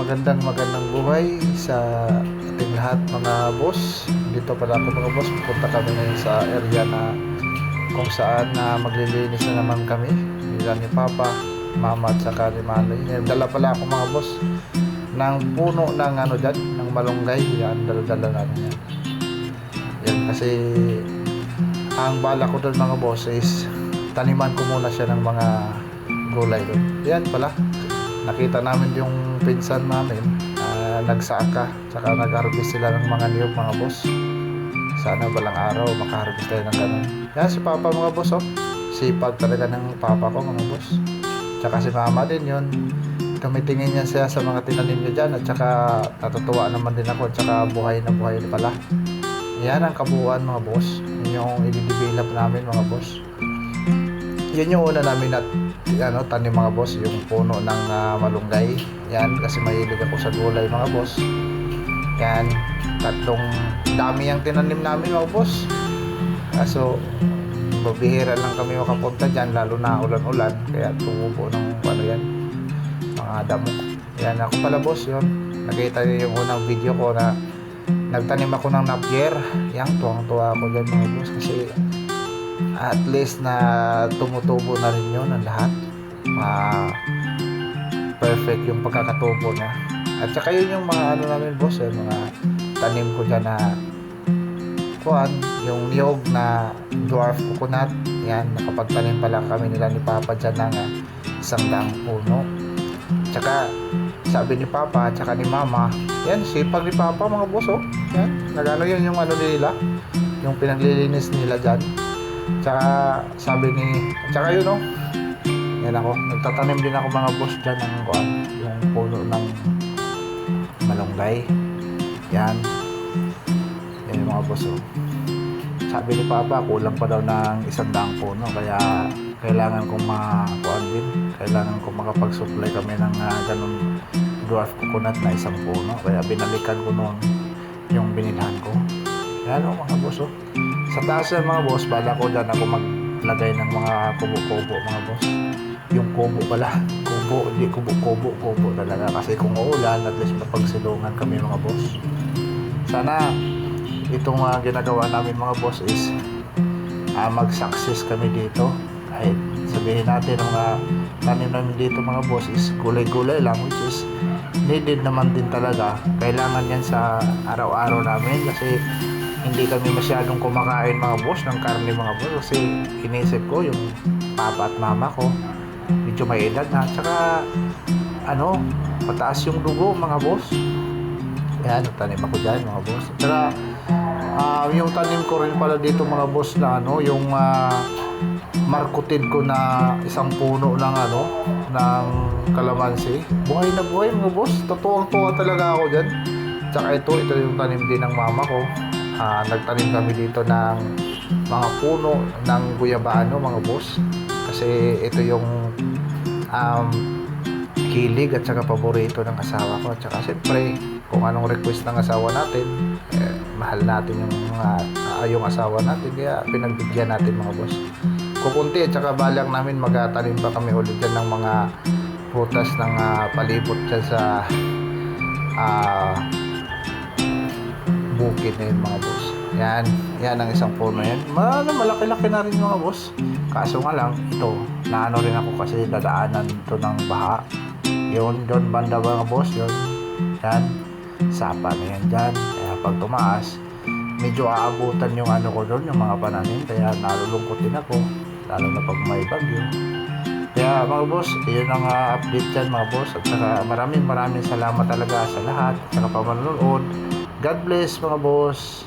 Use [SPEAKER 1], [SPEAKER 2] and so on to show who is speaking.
[SPEAKER 1] Magandang magandang buhay sa ating lahat mga boss. Dito pala ako mga boss. Pupunta kami ngayon sa area na kung saan na maglilinis na naman kami. Nila ni Papa, Mama at saka ni Manoy. Dala pala ako mga boss ng puno ng ano dyan, ng malunggay. Yan, dala-dala namin yan. Yan kasi ang bala ko doon mga boss is taniman ko muna siya ng mga gulay doon. Yan pala. Nakita namin yung pinsan namin ah, nagsaka tsaka nag-harvest sila ng mga niyog mga boss. Sana balang araw makaharvest tayo ng ganun. Yan si Papa mga boss oh. Sipag talaga ng Papa ko mga boss. Tsaka si Mama din yun. Tumitingin niya siya sa mga tinanim niya dyan at tsaka natutuwa naman din ako at tsaka buhay na buhay pala. Yan ang kabuuan mga boss. Yun yung i-develop namin mga boss. Yun yung una namin at ano, tanim mga boss, yung puno ng ah, malunggay. Yan, kasi mahilig ako sa gulay mga boss. Yan, tatlong dami ang tinanim namin mga boss. Kaso, mabihira lang kami makapunta dyan, lalo na ulan-ulan. Kaya tumubo ng ano yan, mga damo. Yan, ako pala boss yun. Nakita niyo yung unang video ko na nagtanim ako ng napier. Yan, tuwang-tuwa ako dyan mga boss kasi at least na tumutubo na rin yun ang lahat. Ma perfect yung pagkakatubo niya. At saka yun yung mga ano namin boss, yung mga tanim ko dyan na kuan, yung niyog na dwarf coconut. Yan, nakapagtanim pala kami nila ni Papa dyan ng ah, isang daang puno. Tsaka sabi ni Papa at saka ni Mama, yan, sipag ni Papa mga boss oh. Yan, nagano yun yung ano nila, yung pinaglilinis nila dyan. Tsaka sabi ni, tsaka yun oh, yan ako, nagtatanim din ako mga boss dyan ng kuan, yung puno ng malunggay. Yan. Yan yung mga boss oh. Sabi ni Papa, kulang pa daw ng isang daang puno, kaya kailangan kong makakuan din. Kailangan kong makapag-supply kami ng uh, ganun dwarf coconut na isang puno. Kaya binalikan ko noon yung binilhan ko. Yan oh, mga boss oh. Sa taas ng mga boss, bala ko dyan ako maglagay ng mga kubo-kubo mga boss. Yung kubo pala. Kubo, hindi kubo-kubo, kubo talaga. Kasi kung uulan, at least mapagsilungan kami mga boss. Sana itong mga ginagawa namin mga boss is ah, mag-success kami dito. Kahit sabihin natin ang mga tanim namin dito mga boss is gulay-gulay lang which is needed naman din talaga. Kailangan yan sa araw-araw namin kasi hindi kami masyadong kumakain mga boss ng karne mga boss. Kasi inisip ko yung papa at mama ko medyo may edad na. Tsaka ano mataas yung dugo mga boss. Yan tanim ako dyan mga boss. Tsaka ah, yung tanim ko rin pala dito mga boss na ano yung ah, markutin ko na isang puno ng ano ng kalamansi. Buhay na buhay mga boss. Totoong tuwa talaga ako dyan. Tsaka ito ito yung tanim din ng mama ko Ah, nagtanim kami dito ng mga puno ng guyabano mga boss. Kasi ito yung um, kilig at saka paborito ng asawa ko. At saka siyempre kung anong request ng asawa natin eh, mahal natin yung mga ah, yung asawa natin. Kaya pinagbigyan natin mga boss. Kukunti at saka balang namin magatanim pa kami ulit dyan ng mga prutas ng ah, palibot dyan sa ah bukid na yun mga boss. Yan, yan ang isang puno yan. Ma, ano, malaki-laki na rin mga boss. Kaso nga lang, ito, naano rin ako kasi dadaanan ito ng baha. Yun, doon banda mga boss, yun. Yan, sapa na yan dyan. Kaya pag tumaas, medyo aabutan yung ano ko doon, yung mga pananim. Kaya nalulungkot din ako, lalo na pag may bagyo. Kaya mga boss, yun ang uh, update dyan mga boss. At saka maraming maraming salamat talaga sa lahat. At saka pa manonood. God bless mga boss.